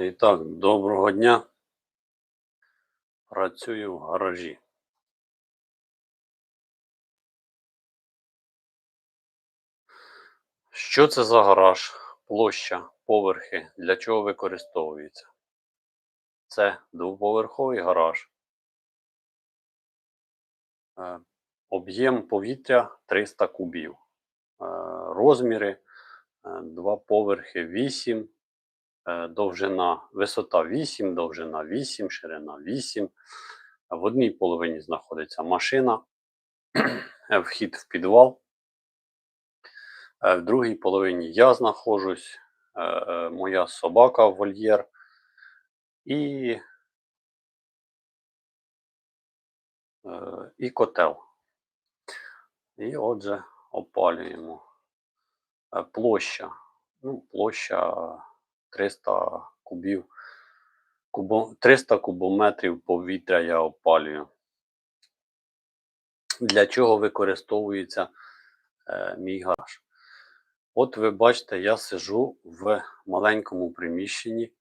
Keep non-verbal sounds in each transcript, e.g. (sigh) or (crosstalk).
І так, доброго дня. Працюю в гаражі. Що це за гараж? Площа, поверхи, для чого використовується? Це двоповерховий гараж. Е, Об'єм повітря 300 кубів. Е, Розміри е, два поверхи 8, е, довжина, висота 8, довжина 8, ширина 8. В одній половині знаходиться машина, вхід в підвал. Е, В другій половині я знаходжусь, е, е, моя собака вольєр і, е, і котел. І отже, опалюємо. Е, Площа. Ну, площа 300 кубів. Кубо, 300 кубометрів повітря я опалюю. Для чого використовується е, мій гараж? От ви бачите, я сижу в маленькому приміщенні е,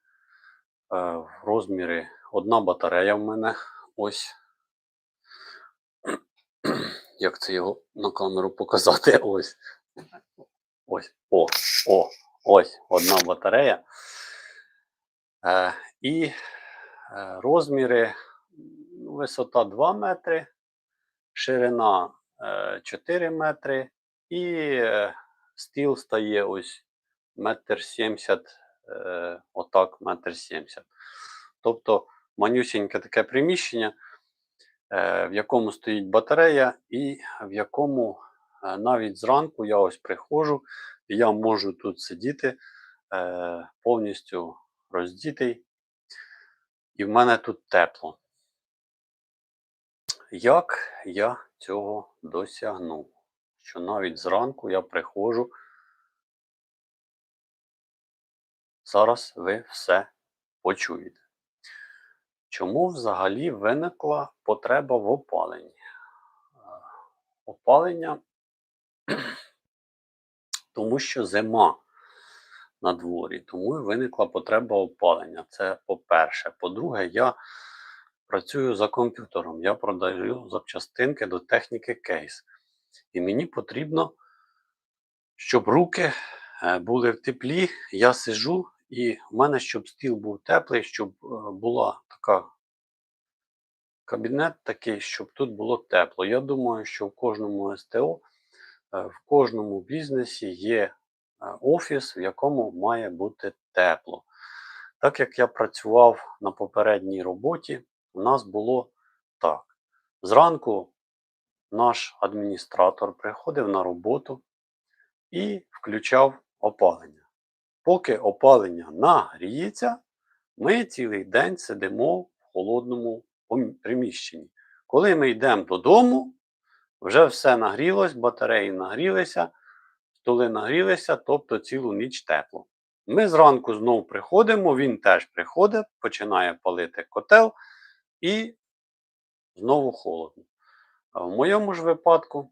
в розмірі одна батарея в мене. Ось. Як це його на камеру показати? Ось. Ось. О, о, ось одна батарея. Е, і е, розміри, ну, висота 2 метри, ширина е, 4 метри, і е, стіл стає ось метр сімдесят, е, отак, метр сімдесят. Тобто манюсіньке таке приміщення, е, в якому стоїть батарея, і в якому е, навіть зранку я ось приходжу, і я можу тут сидіти е, повністю роздітий, і в мене тут тепло. Як я цього досягнув? Що навіть зранку я приходжу. Зараз ви все почуєте. Чому взагалі виникла потреба в опаленні? Е, Опалення, тому що зима на дворі, тому і виникла потреба опалення. Це по-перше. По-друге, я працюю за комп'ютером, я продаю запчастинки до техніки кейс. І мені потрібно, щоб руки е, були в теплі. Я сижу, і в мене, щоб стіл був теплий, щоб е, була така кабінет такий, щоб тут було тепло. Я думаю, що в кожному СТО, в кожному бізнесі є е, офіс, в якому має бути тепло. Так як я працював на попередній роботі, у нас було так. Зранку наш адміністратор приходив на роботу і включав опалення. Поки опалення нагріється, ми цілий день сидимо в холодному приміщенні. Коли ми йдемо додому, вже все нагрілось, батареї нагрілися, столи нагрілися, тобто цілу ніч тепло. Ми зранку знов приходимо, він теж приходить, починає палити котел і знову холодно. А в моєму ж випадку,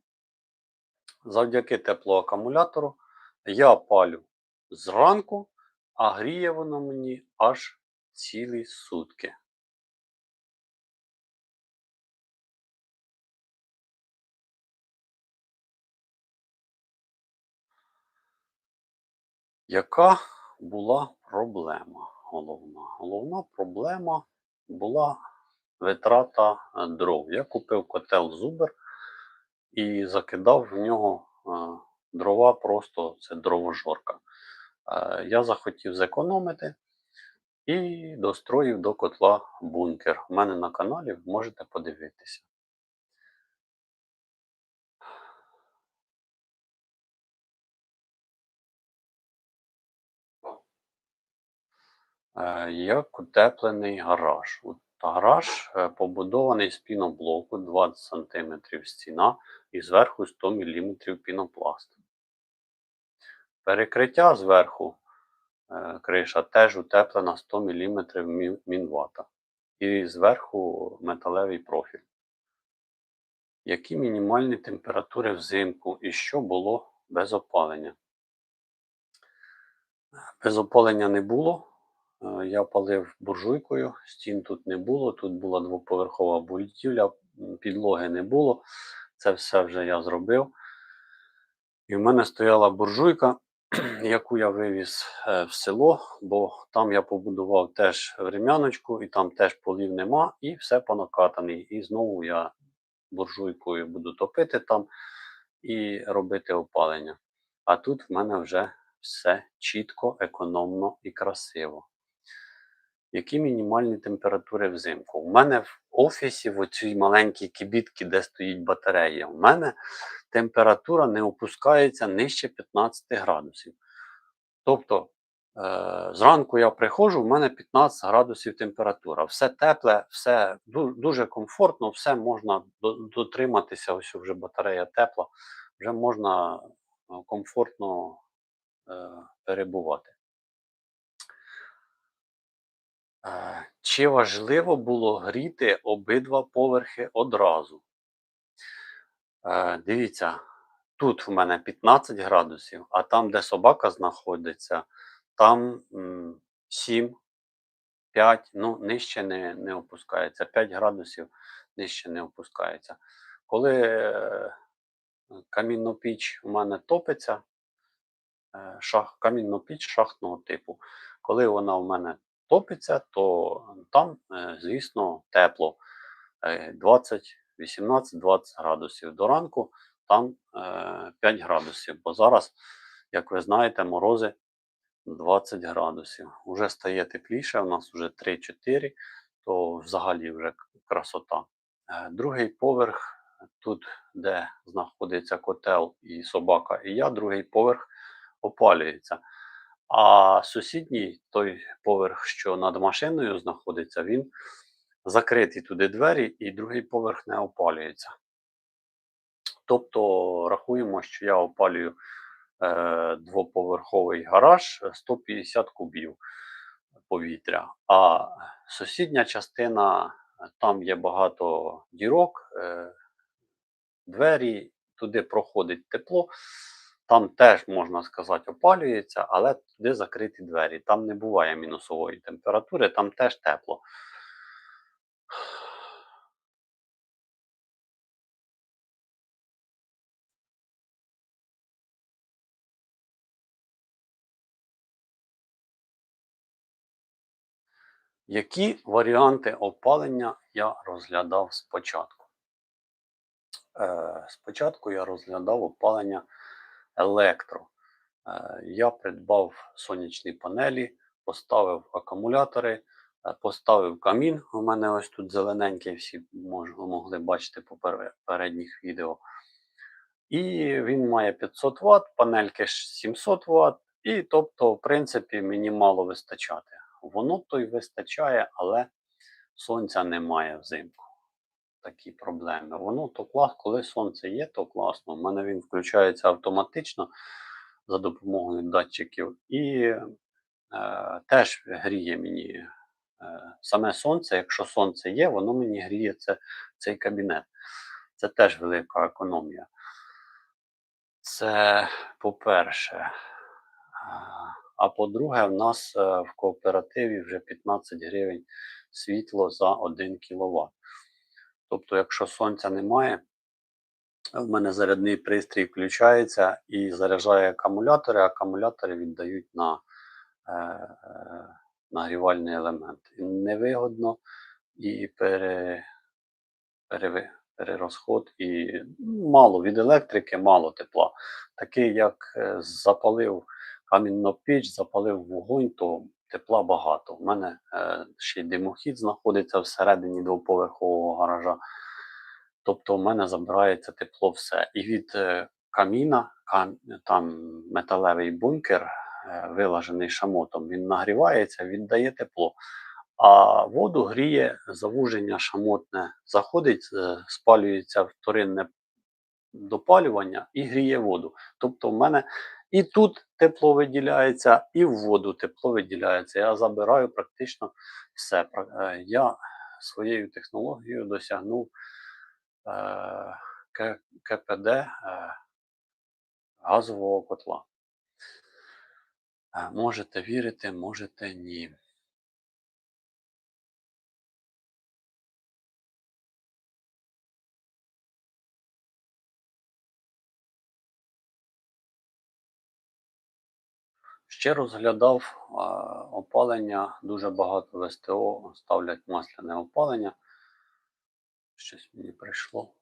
завдяки теплоакумулятору, я палю зранку, а гріє воно мені аж цілі сутки. Яка була проблема головна? Головна проблема була витрата е, дров. Я купив котел Зубер і закидав в нього е, дрова, просто це дровожорка. Е, Я захотів зекономити і достроїв до котла бункер. У мене на каналі можете подивитися. Як утеплений гараж. Гараж е, побудований з піноблоку 20 см стіна і зверху 100 мм пінопласту. Перекриття зверху е, криша теж утеплена 100 мм мі- мінвата. І зверху металевий профіль. Які мінімальні температури взимку і що було без опалення? Без опалення не було. Е, я палив буржуйкою, стін тут не було, тут була двоповерхова будівля, підлоги не було. Це все вже я зробив. І в мене стояла буржуйка, (clears throat) яку я вивіз е, в село, бо там я побудував теж врем'яночку, і там теж полів нема, і все понакатаний. І знову я буржуйкою буду топити там і робити опалення. А тут в мене вже все чітко, економно і красиво. Які мінімальні температури взимку? У мене в офісі, в оцій маленькій кибітці, де стоїть батарея, у мене температура не опускається нижче 15 градусів. Тобто, е, зранку я приходжу, в мене 15 градусів температура. Все тепле, все дуже комфортно, все можна дотриматися. Ось вже батарея тепла, вже можна е, комфортно е, перебувати. Е, Чи важливо було гріти обидва поверхи одразу? Е, Дивіться, тут в мене 15 градусів, а там, де собака знаходиться, там 7, 5, ну, нижче не, не опускається. 5 градусів нижче не опускається. Коли е, камінну піч у мене топиться, е, шах, камінну піч шахтного типу. Коли вона у мене топиться, то там, е, звісно, тепло. Е, 20, 18-20 градусів. До ранку там е, 5 градусів, бо зараз, як ви знаєте, морози 20 градусів. Уже стає тепліше, у нас вже 3-4, то взагалі вже красота. Е, Другий поверх, тут, де знаходиться котел і собака, і я, другий поверх опалюється. А сусідній той поверх, що над машиною знаходиться, він закриті туди двері, і другий поверх не опалюється. Тобто рахуємо, що я опалюю е, двоповерховий гараж е, 150 кубів повітря, а сусідня частина, е, там є багато дірок, е, двері, туди проходить тепло. Там теж, можна сказати, опалюється, але туди закриті двері. Там не буває мінусової температури, там теж тепло. Які варіанти опалення я розглядав спочатку? Е, спочатку я розглядав опалення електро. Е, я придбав сонячні панелі, поставив акумулятори, е, поставив камін. У мене ось тут зелененький, всі могли бачити по передніх відео. І він має 500 Вт, панельки 700 Вт, і тобто, в принципі, мені мало вистачати. Воно то й вистачає, але сонця немає взимку. Такі проблеми. Воно то клас, коли сонце є, то класно. У мене він включається автоматично за допомогою датчиків і е, теж гріє мені е, саме сонце. Якщо сонце є, воно мені гріє це, цей кабінет. Це теж велика економія. Це по-перше. А, А по-друге, в нас е, в кооперативі вже 15 гривень світло за 1 кВт. Тобто, якщо сонця немає, в мене зарядний пристрій включається і заряджає акумулятори, акумулятори віддають на е, е, нагрівальний елемент. І невигодно і пере, переви- перерозход, і ну, мало від електрики, мало тепла. Такий, як е, запалив камінну піч, запалив вогонь, то тепла багато. У мене е, ще й димохід знаходиться всередині двоповерхового гаража. Тобто в мене забирається тепло все. І від е, каміна, кам, там металевий бункер, е, вилажений шамотом, він нагрівається, віддає тепло. А воду гріє завуження шамотне, заходить, е, спалюється вторинне допалювання і гріє воду. Тобто в мене і тут тепло виділяється, і в воду тепло виділяється. Я забираю практично все. Е, Я своєю технологією досягнув е, КПД е, газового котла. Можете вірити, можете ні. Ще розглядав опалення, дуже багато в СТО ставлять масляне опалення. Щось мені прийшло.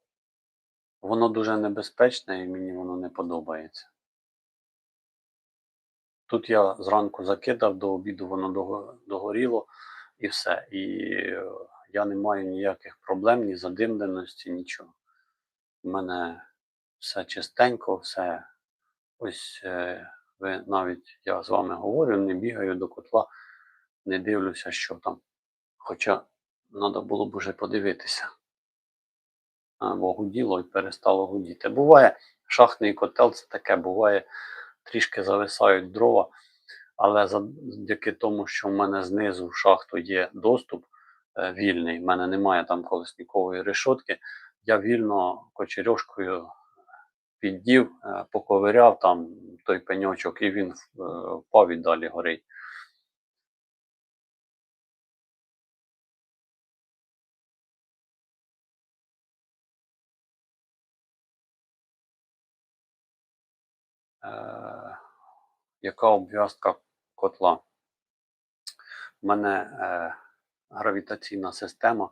Воно дуже небезпечне і мені воно не подобається. Тут я зранку закидав, до обіду воно догоріло і все. І е, я не маю ніяких проблем, ні задимленості, нічого. У мене все чистенько, все. Ось е, ви навіть я з вами говорю, не бігаю до котла, не дивлюся, що там. Хоча треба було б уже подивитися. Бо гуділо і перестало гудіти. Буває, шахтний котел це таке, буває, трішки зависають дрова, але завдяки тому, що в мене знизу в шахту є доступ е, вільний, в мене немає там колесникової решотки, я вільно кочерьошкою піддів, е, поковиряв там той пеньочок, і він е, впав і далі горить. Е, яка обв'язка котла? У мене е, гравітаційна система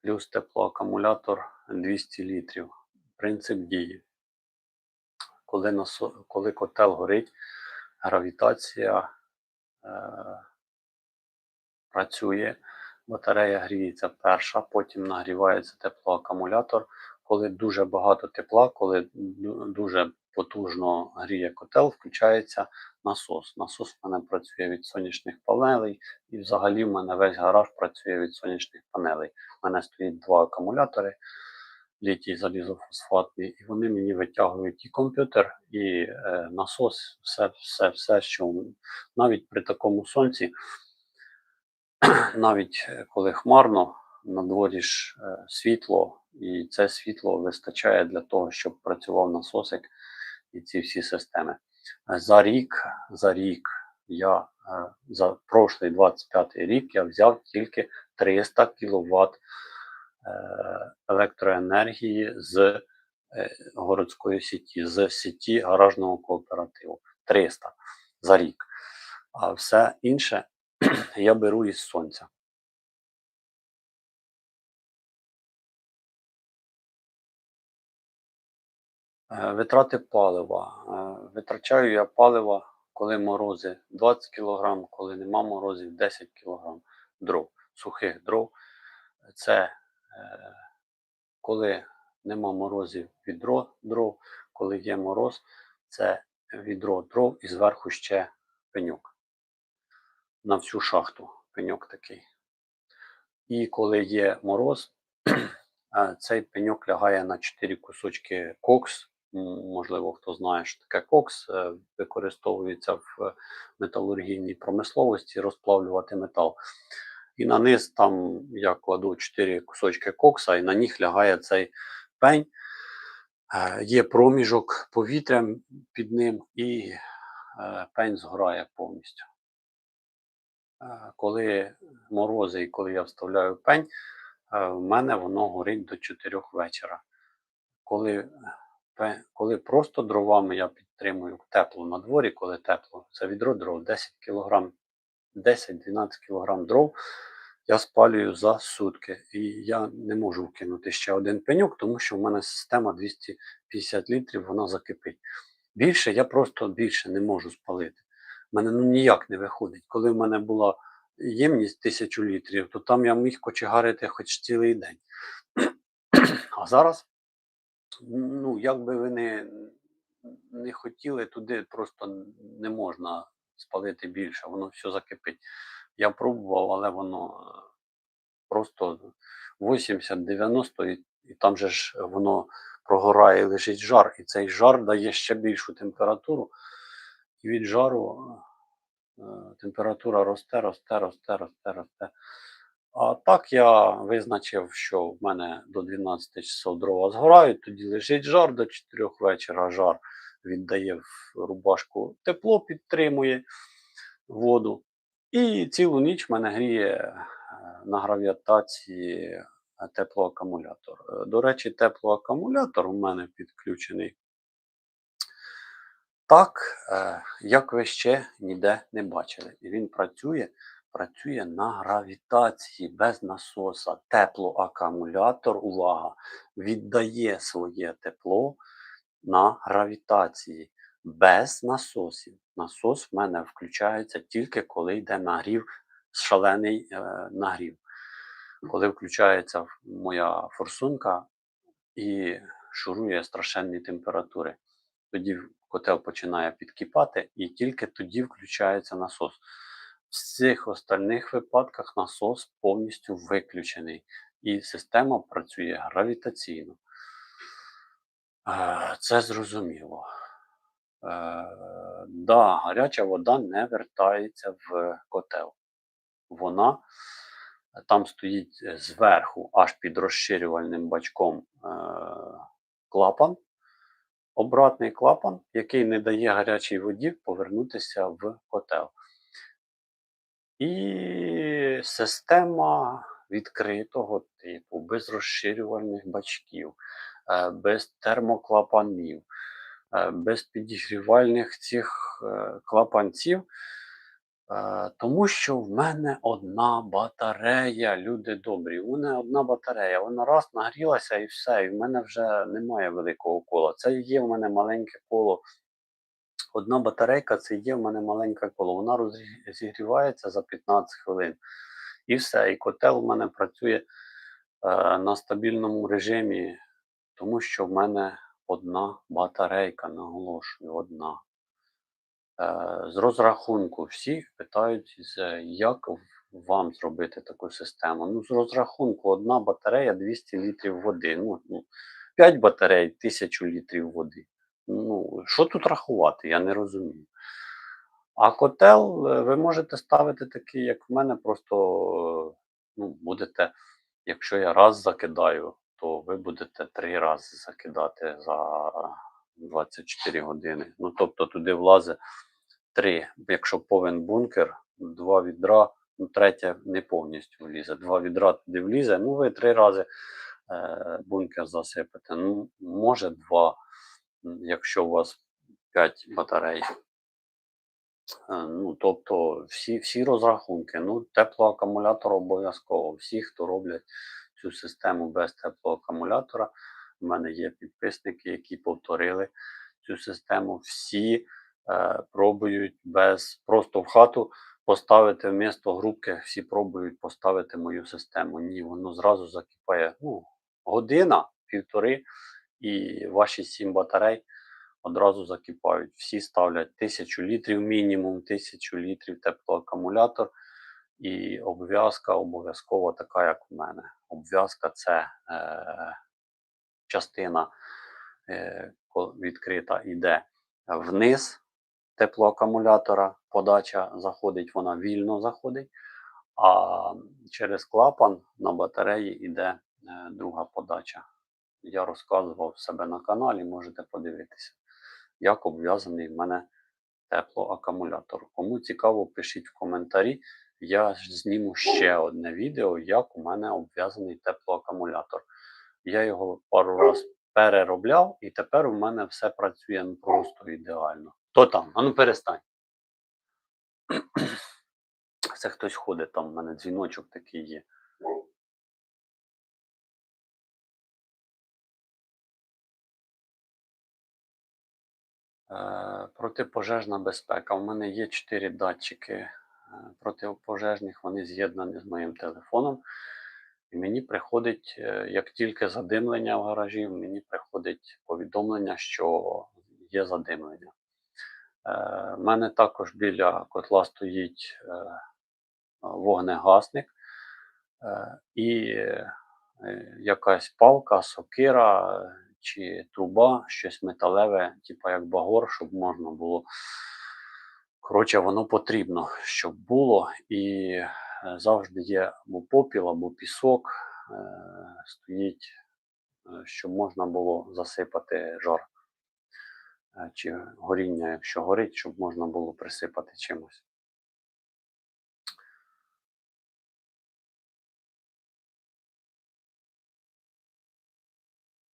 плюс теплоакумулятор 200 літрів. Принцип дії. Коли, насо- коли котел горить, гравітація е, працює, батарея гріється перша, потім нагрівається теплоакумулятор. Коли дуже багато тепла, коли дуже потужно гріє котел, включається насос. Насос в мене працює від сонячних панелей, і взагалі в мене весь гараж працює від сонячних панелей. У мене стоїть два акумулятори літій залізофосфатний, і вони мені витягують і комп'ютер, і е, насос, все, все, все, що навіть при такому сонці, (clears throat) навіть е, коли хмарно, на дворі ж е, світло, і це світло вистачає для того, щоб працював насосик і ці всі системи. Е, За рік, за рік я е, за прошлий 25 рік я взяв тільки 300 кВт електроенергії з е, городської сіті, з сіті гаражного кооперативу. 300 за рік. А все інше (clears throat) я беру із сонця. Е, Витрати палива. Е, Витрачаю я палива, коли морози 20 кг, коли нема морозів 10 кг дров, сухих дров. Це коли нема морозів відро дров, коли є мороз, це відро дров і зверху ще пеньок. На всю шахту пеньок такий. І коли є мороз, (clears throat) цей пеньок лягає на 4 кусочки кокс. Можливо, хто знає, що таке кокс, е, використовується в металургійній промисловості розплавлювати метал. І на низ там я кладу 4 кусочки кокса, і на них лягає цей пень. Е, Є проміжок повітря під ним, і е, пень згорає повністю. Е, Коли морози і коли я вставляю пень, в мене воно горить до 4 вечора. Коли, коли просто дровами я підтримую тепло на дворі, коли тепло, це відро дров 10 кг, 10-12 кг дров я спалюю за сутки. І я не можу вкинути ще один пеньок, тому що в мене система 250 літрів, вона закипить. Більше я просто більше не можу спалити. У мене ну ніяк не виходить. Коли в мене була ємність 1000 літрів, то там я міг кочегарити хоч цілий день. (clears throat) А зараз, ну, як би ви не, не хотіли, туди просто не можна спалити більше, воно все закипить. Я пробував, але воно е, просто 80-90, і, і там же ж воно прогорає лежить жар, і цей жар дає ще більшу температуру. І від жару е, температура росте, росте, росте, росте, росте. А так я визначив, що в мене до 12 часов дрова згорають, тоді лежить жар до 4 вечора, жар віддає в рубашку тепло, підтримує воду. І цілу ніч мене гріє е, на гравітації е, теплоакумулятор. Е, До речі, теплоакумулятор у мене підключений так, як ви ще ніде не бачили. І він працює, працює на гравітації без насоса. Теплоакумулятор, увага, віддає своє тепло на гравітації без насосів. Насос в мене включається тільки коли йде нагрів, шалений е, нагрів. Коли включається моя форсунка і шурує страшенні температури. Тоді котел починає підкипати і тільки тоді включається насос. В всіх остальних випадках насос повністю виключений і система працює гравітаційно. Е, Це зрозуміло. Е, Да, гаряча вода не вертається в котел. Вона там стоїть е, зверху, аж під розширювальним бачком е, клапан, обратний клапан, який не дає гарячій воді повернутися в котел. І система відкритого типу, без розширювальних бачків, е, без термоклапанів, е, без підігрівальних цих е, клапанців. Е, Тому що в мене одна батарея, люди добрі. У мене одна батарея, вона раз нагрілася і все, і в мене вже немає великого кола. Це є в мене маленьке коло. Одна батарейка це є в мене маленьке коло. Вона розігрівається за 15 хвилин. І все. І котел в мене працює е, на стабільному режимі, тому що в мене одна батарейка, наголошую, одна. Е, З розрахунку всі питають, як вам зробити таку систему. Ну, з розрахунку одна батарея 200 літрів води. Ну, ну 5 батарей 1000 літрів води. Ну, що тут рахувати, я не розумію. А котел е, ви можете ставити такий, як в мене, просто е, ну, будете, якщо я раз закидаю, то ви будете три рази закидати за 24 години. Ну, тобто туди влазить три. Якщо повен бункер, два відра, ну, третє не повністю влізе. Два відра туди влізе, ну ви три рази е, бункер засипете. Ну, може два, якщо у вас 5 батарей. Е, Ну, тобто всі, всі розрахунки. Ну, теплоакумулятор обов'язково. Всі, хто роблять цю систему без теплоакумулятора, в мене є підписники, які повторили цю систему. Всі е, пробують без просто в хату поставити вмісто грубки, всі пробують поставити мою систему. Ні, воно зразу закипає. Ну, година, півтори, і ваші сім батарей одразу закипають. Всі ставлять тисячу літрів, мінімум тисячу літрів теплоакумулятор. І обв'язка обов'язково така, як у мене. Обв'язка це е, частина е, відкрита йде вниз теплоакумулятора. Подача заходить, вона вільно заходить. А через клапан на батареї йде е, друга подача. Я розказував себе на каналі, можете подивитися, як обв'язаний в мене теплоакумулятор. Кому цікаво, пишіть в коментарі. Я зніму ще одне відео, як у мене обв'язаний теплоакумулятор. Я його пару раз переробляв, і тепер у мене все працює ну, просто ідеально. Хто там? Ану перестань. (clears throat) Це хтось ходить там, у мене дзвіночок такий є. Е, Протипожежна безпека. У мене є 4 датчики протипожежних, вони з'єднані з моїм телефоном. І мені приходить, е, як тільки задимлення в гаражі, мені приходить повідомлення, що є задимлення. У мене також біля котла стоїть е, вогнегасник е, і е, якась палка, сокира е, чи труба, щось металеве, типу як багор, щоб можна було. Коротше, воно потрібно, щоб було. І е, завжди є або попіл, або пісок е, стоїть, е, щоб можна було засипати жар. Чи горіння, якщо горить, щоб можна було присипати чимось.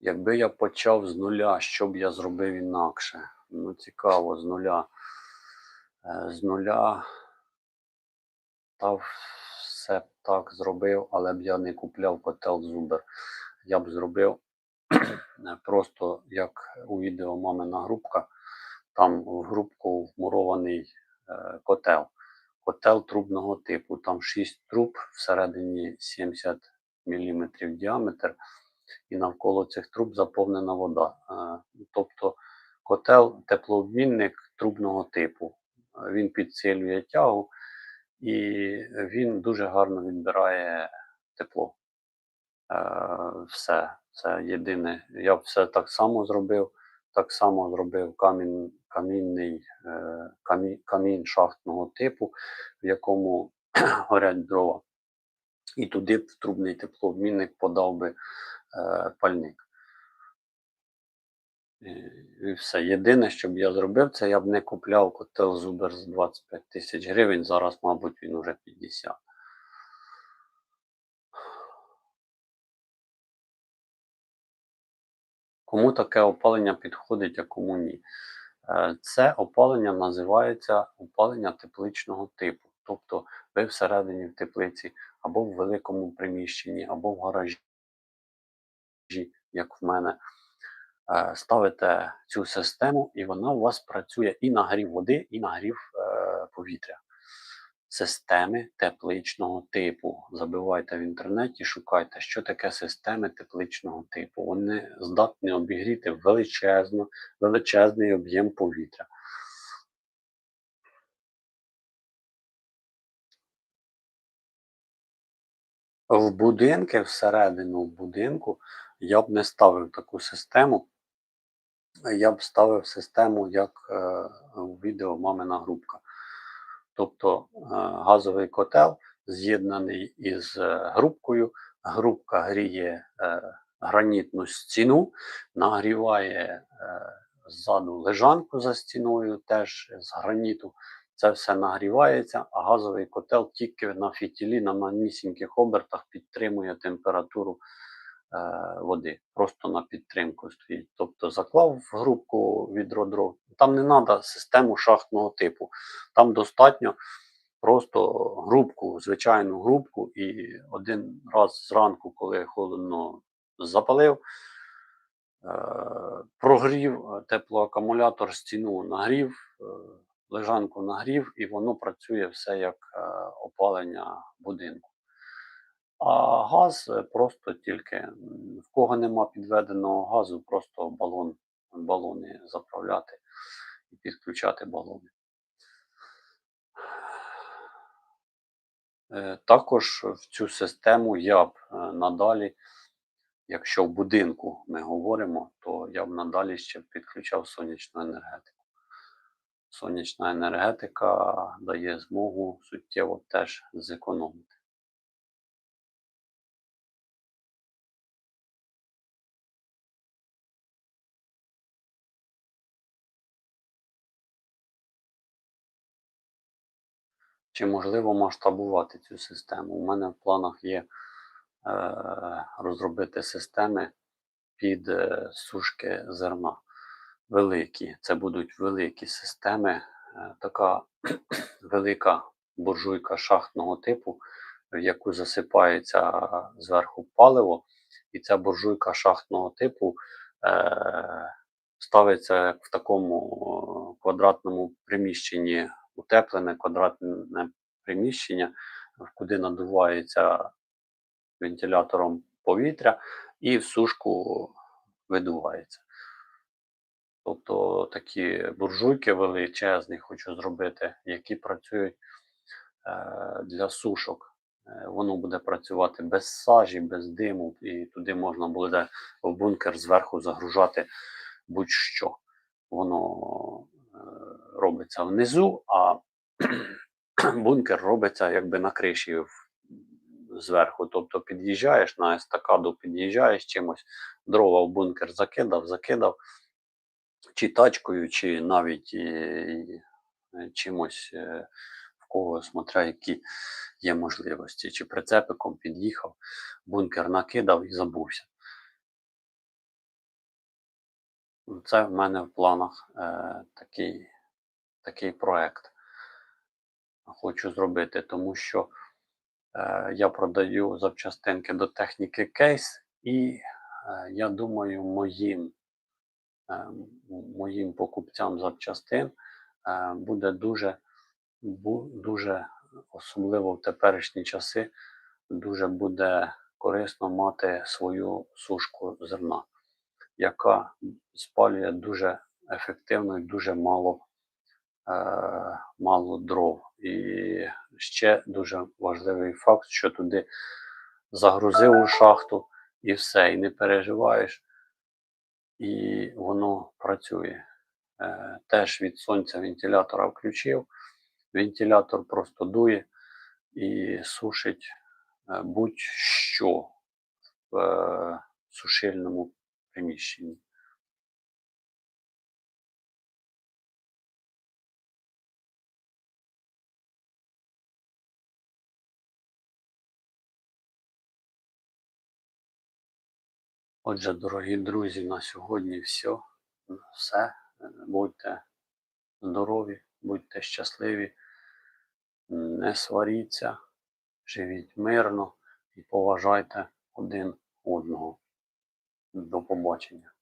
Якби я почав з нуля, що б я зробив інакше? Ну, цікаво, з нуля. Е, З нуля. Та все б так зробив, але б я не купляв котел Зубер. Я б зробив (clears throat) просто як у відео мамина групка. Там в грубку вмурований е, котел. Котел трубного типу. Там 6 труб, всередині 70 мм діаметр, і навколо цих труб заповнена вода. Е, тобто котел теплообмінник трубного типу. Він підсилює тягу і він дуже гарно відбирає тепло. Е, все, це єдине. Я б все так само зробив. Так само зробив камін, камінний е, камі, камін шахтного типу, в якому (clears throat) горять дрова. І туди б в трубний теплообмінник подав би е, пальник. І, все. Єдине, що б я зробив, це я б не купляв котел Зубер з 25 тисяч гривень. Зараз, мабуть, він уже 50. Кому таке опалення підходить, а кому ні? Е, Це опалення називається опалення тепличного типу. Тобто ви всередині в теплиці або в великому приміщенні, або в гаражі, як в мене, ставите цю систему, і вона у вас працює і на грів води, і на грів е, повітря. Системи тепличного типу. Забивайте в інтернеті, шукайте, що таке системи тепличного типу. Вони здатні обігріти величезно, величезний об'єм повітря. В будинки, всередину будинку, я б не ставив таку систему. Я б ставив систему, як е, у відео мамина грубка. Тобто е, газовий котел з'єднаний із е, грубкою. Грубка гріє е, гранітну стіну, нагріває е, ззаду лежанку за стіною, теж з граніту. Це все нагрівається, а газовий котел тільки на фітілі, на манісіньких обертах підтримує температуру е, води. Просто на підтримку стоїть. Тобто заклав в грубку відро дров. Там не треба систему шахтного типу. Там достатньо просто грубку, звичайну грубку, і один раз зранку, коли холодно запалив, е, прогрів е, теплоакумулятор стіну нагрів, е, лежанку нагрів, і воно працює все як е, опалення будинку. А газ е, просто тільки в кого нема підведеного газу, просто балон, балони заправляти і підключати балони. Е, Також в цю систему я б е, надалі, якщо в будинку ми говоримо, то я б надалі ще підключав сонячну енергетику. Сонячна енергетика дає змогу суттєво теж зекономити. Чи можливо масштабувати цю систему? У мене в планах є е, розробити системи під е, сушки зерна. Великі. Це будуть великі системи. Е, така (clears throat) велика буржуйка шахтного типу, в яку засипається зверху паливо, і ця буржуйка шахтного типу е, ставиться в такому квадратному приміщенні, утеплене квадратне приміщення, куди надувається вентилятором повітря, і в сушку видувається. Тобто такі буржуйки величезні хочу зробити, які працюють е, для сушок. Е, Воно буде працювати без сажі, без диму, і туди можна буде в бункер зверху загружати будь-що. Воно е, робиться внизу, а (clears throat) бункер робиться якби на криші зверху. Тобто під'їжджаєш на естакаду, під'їжджаєш чимось, дрова в бункер закидав, закидав, чи тачкою, чи навіть і, і, е, чимось е, в кого, смотря які є можливості, чи прицепиком під'їхав, бункер накидав і забувся. Це в мене в планах е, такий, такий проект. Хочу зробити, тому що е, я продаю запчастинки до техніки кейс, і е, я думаю, моїм, е, моїм покупцям запчастин е, буде дуже, бу- дуже, особливо в теперішні часи, дуже буде корисно мати свою сушку зерна, яка спалює дуже ефективно і дуже мало, мало дров. І ще дуже важливий факт, що туди загрузив у шахту і все, і не переживаєш, і воно працює. Е, теж від сонця вентилятора включив. Вентилятор просто дує і сушить е, будь-що в е, сушильному приміщенні. Отже, дорогі друзі, на сьогодні все. Все. Будьте здорові, будьте щасливі, не сваріться, живіть мирно і поважайте один одного. До побачення.